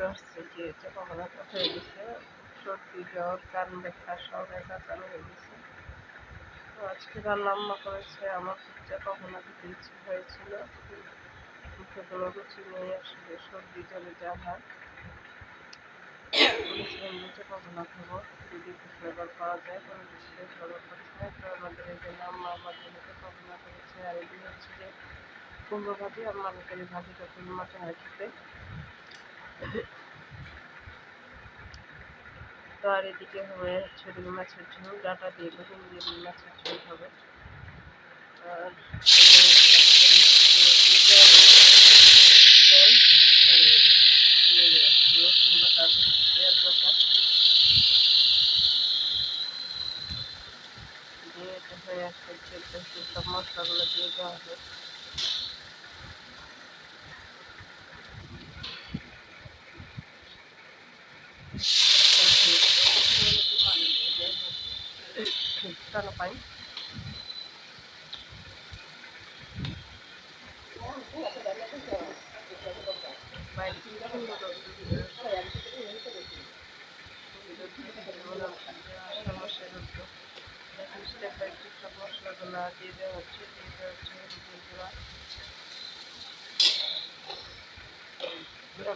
আসছে যে যে কখনো হয়ে গেছে, সর্দি জ্বর, কান ব্যথা, সব একাকার হয়ে গেছে। তো আজকে রান্না আম্মা করেছে, আমার যে কখনো খেতে ইচ্ছে হয়েছিল। মুখে কোনো রুচি নেই, আসলে সর্দি, জ্বরে যা হয়। বলেছিলাম যে কখনো খাব, যদি কোনো আর এদিন হচ্ছে যে কুমড়ো তো আর এদিকে হবে হচ্ছে রুই মাছের ঝোল, ডাটা দিয়ে বেগুন দিয়ে রুই মাছের ঝোল হবে। আর রসুন বাটা পেঁয়াজ বাটা, দিয়ে হয়ে আসছে সব মশলাগুলো দিয়ে দেওয়া হবে। Kita lepain.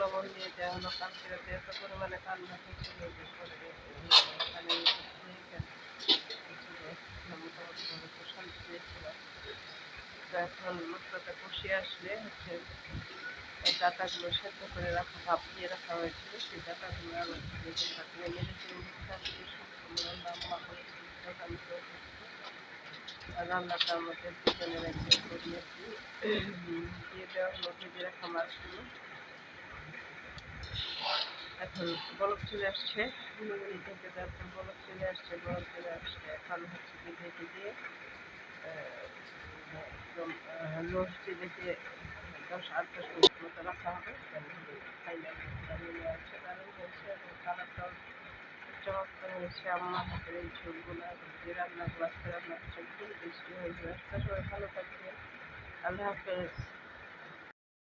লবণ দিয়ে দেওয়া হলো কালকে রাতে পরিমাণে কান ব্যথা যে পরে এখানে মোটামুটিভাবে প্রশান্তি পেয়েছিলাম এখন মশলাটা কষিয়ে আসলে হচ্ছে ডাটাগুলো সেদ্ধ করে রাখা ভাপ রাখা হয়েছিল সেই ডাটাগুলো আবার মেরে আমি আর রান্নাটা আমাদের দুজনের একজন করিয়েছি দিয়ে দেওয়া হলো ভেজে মাছগুলো এখন বলক চলে আসছে থেকে তারপর বলক চলে আসছে, বলক চলে আসছে এখন হচ্ছে কি ঢেকে দিয়ে একদম দেখে দশ আট দশ মিনিট মতো রাখা হবে ফাইনাল হয়েছে হয়েছে আমার হাতের রান্না থাকবে আল্লাহ হাফেজ।